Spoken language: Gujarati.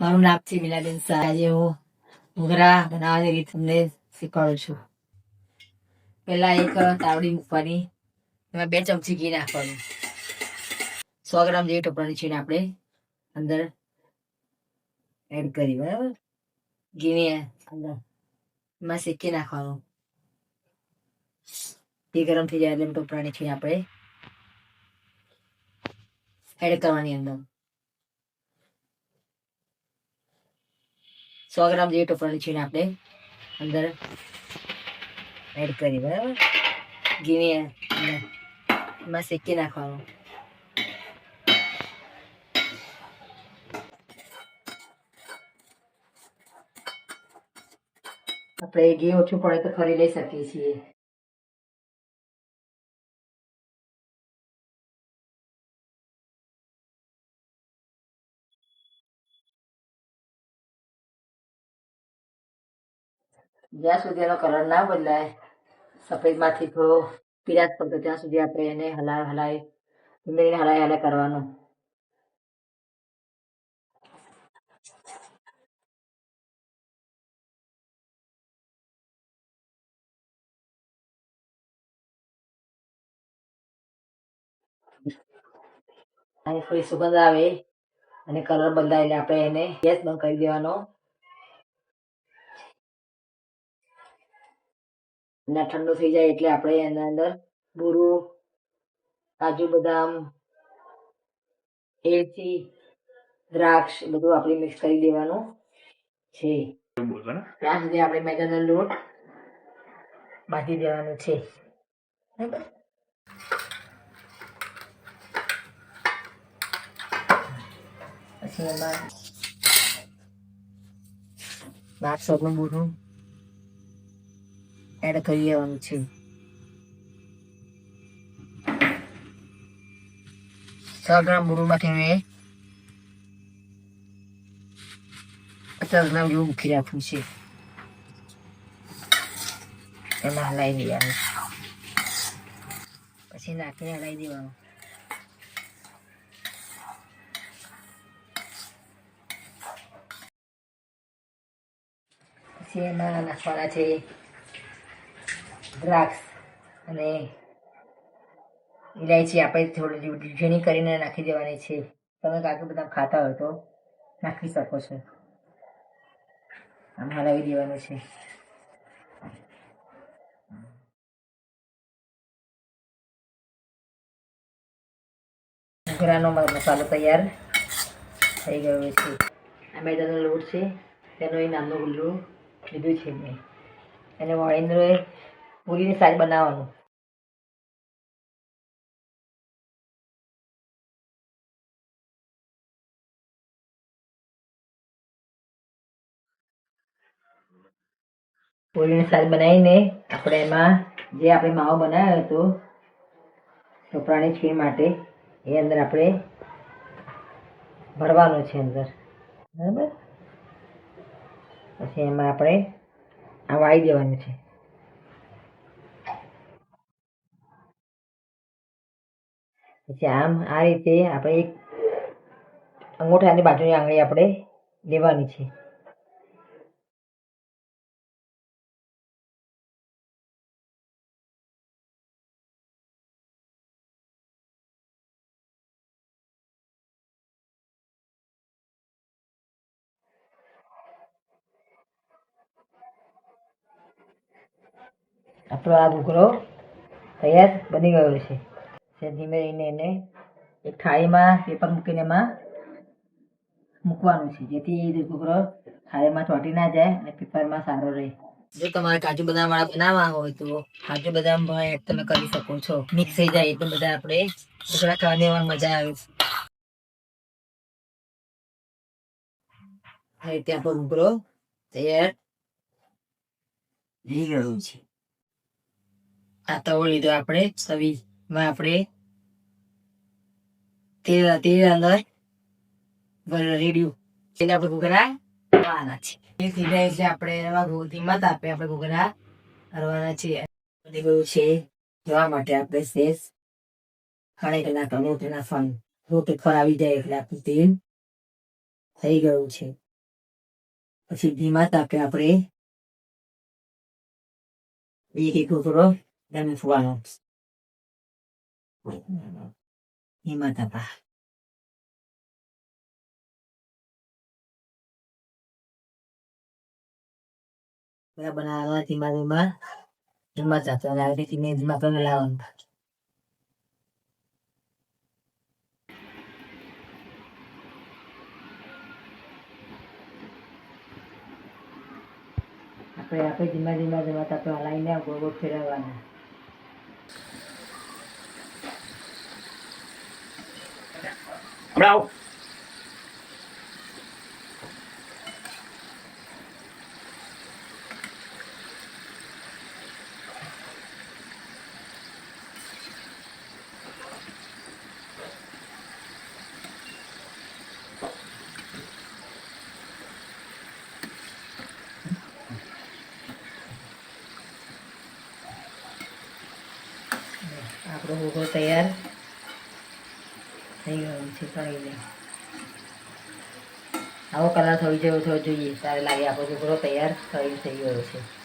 મારું નામ છે મીનાબેન શાહ. આજે હું ઘૂઘરા બનાવવાની રીત તમને શીખવાડું છું. પહેલા એક તાવડી મૂકવાની. એમાં બે ચમચી ઘી નાખવાનું. સો ગ્રામ જેવી ટોપરાની છીણ આપણે અંદર એડ કરી, બરાબર? ઘીની અંદર એમાં શેકી નાખવાનું. ઘી ગરમ થઈ જાય એટલે ટોપરાની છીણ આપણે એડ કરવાની અંદર. સો ગ્રામ જેવી ટોપરાની છીણ આપણે અંદર એડ કરી, બરાબર? ઘીની એમાં શેકી નાખવાનું. આપણે ઘી ઓછું પડે તો ફરી લઈ શકીએ છીએ. જ્યાં સુધી એનો કલર ના બદલાય, સફેદમાંથી થોડો પીરાશ પડતો, ત્યાં સુધી આપણે એને હલાય હલાય ધીમે હલાય હલાય કરવાનું. અને થોડી સુગંધ આવે અને કલર બદલાય એટલે આપણે એને ગેસ બંધ કરી દેવાનો. અને ઠંડુ થઈ જાય એટલે આપણે એના અંદર બુરુ કાજુ બદામ એલચી દ્રાક્ષ બધું આપણે મિક્સ કરી દેવાનું છે. ત્યાં સુધી આપણે મેદાનો લોટ બાંધી દેવાનો છે. બરાબર? પછી એમાં બાર સોપનું બુરું એડ કરી દેવાનું છે. સો ગ્રામ મૂળમાંથી મેં પચાસ ગ્રામ જેવું મૂકી રાખ્યું છે. એમાં હલાવી દેવાનું. પછી નાખીને હલાવી દેવાનું. પછી એમાં નાખવાના છે દ્રાક્ષ અને ઇલાયચી આપણે થોડી ઝીણી કરીને નાખી દેવાની છે. તમે કાજુ બદામ ખાતા હોય તો નાખી શકો છો. આમ હલાવી દેવાનું છે. ઘરાનો મસાલો તૈયાર થઈ ગયો છે. આ મેદાનો લોટ છે. તેનો એ નામનો ગુલ્લો લીધું છે મેં. એને વળીને પૂરીની સાઈઝ બનાવવાનું. પૂરીની સાઈઝ બનાવીને આપણે એમાં જે આપણે માવો બનાવ્યો હતો છોપરાની ખીર માટે, એ અંદર આપણે ભરવાનો છે અંદર. બરાબર? પછી એમાં આપણે આ વાળી દેવાનું છે. પછી આમ આ રીતે આપણે એક અંગૂઠાની બાજુની આંગળી આપણે લેવાની છે. આપણો આ ઘૂઘરો તૈયાર બની ગયો છે. ધીમે રહીને એને એક થાળીમાં પેપર મૂકીને એમાં મૂકવાનું છે. જેથી એ થાળીમાં ચોંટી ના જાય અને પેપરમાં સારો રહે. જો તમારે કાજુ બદામ વાળા બનાવવા હોય તો કાજુ બદામ ભાઈ તમે કરી શકો છો. મિક્સ થઈ જાય એટલે બધા આપણે ઘૂઘરા ખાવાની મજા આવે હવે ત્યાં આપણો ઘૂઘરો તૈયાર થઈ ગયો છે. આ તવો લીધો આપણે સવીમાં આપણે તેલ તેલ અંદર રેડિયું. એટલે આપણે ઘૂઘરા કરવાના છે એ સીધા એટલે આપણે એમાં ધીમા તાપે આપણે ઘૂઘરા કરવાના છે બધી ગયું છે. જોવા માટે આપણે શેષ ખાણે કલાક અમુક નાખવાનું. રોટી ખરાવી જાય એટલે આપણું તેલ થઈ ગયું છે. પછી ધીમા તાપે આપણે. એક એક ઘૂઘરો ગમે ફૂવાનો ધીમા તાપા બધા બનાવવા ધીમા ધીમા ધીમા તાપે અને આવી રીતે ધીમે ધીમા આપણે લાવવાનું આપણે આપણે ધીમા ધીમા ધીમા તાપે હલાવીને ગોળ ગોળ ફેરવવાના હમણાં આવો આપણો ગોગો તૈયાર થઈ ગયો છે તળીને આવો કલર થવી જેવો થવો જોઈએ. તારે લાગે આપણો છોકરો તૈયાર થઈ થઈ ગયો છે.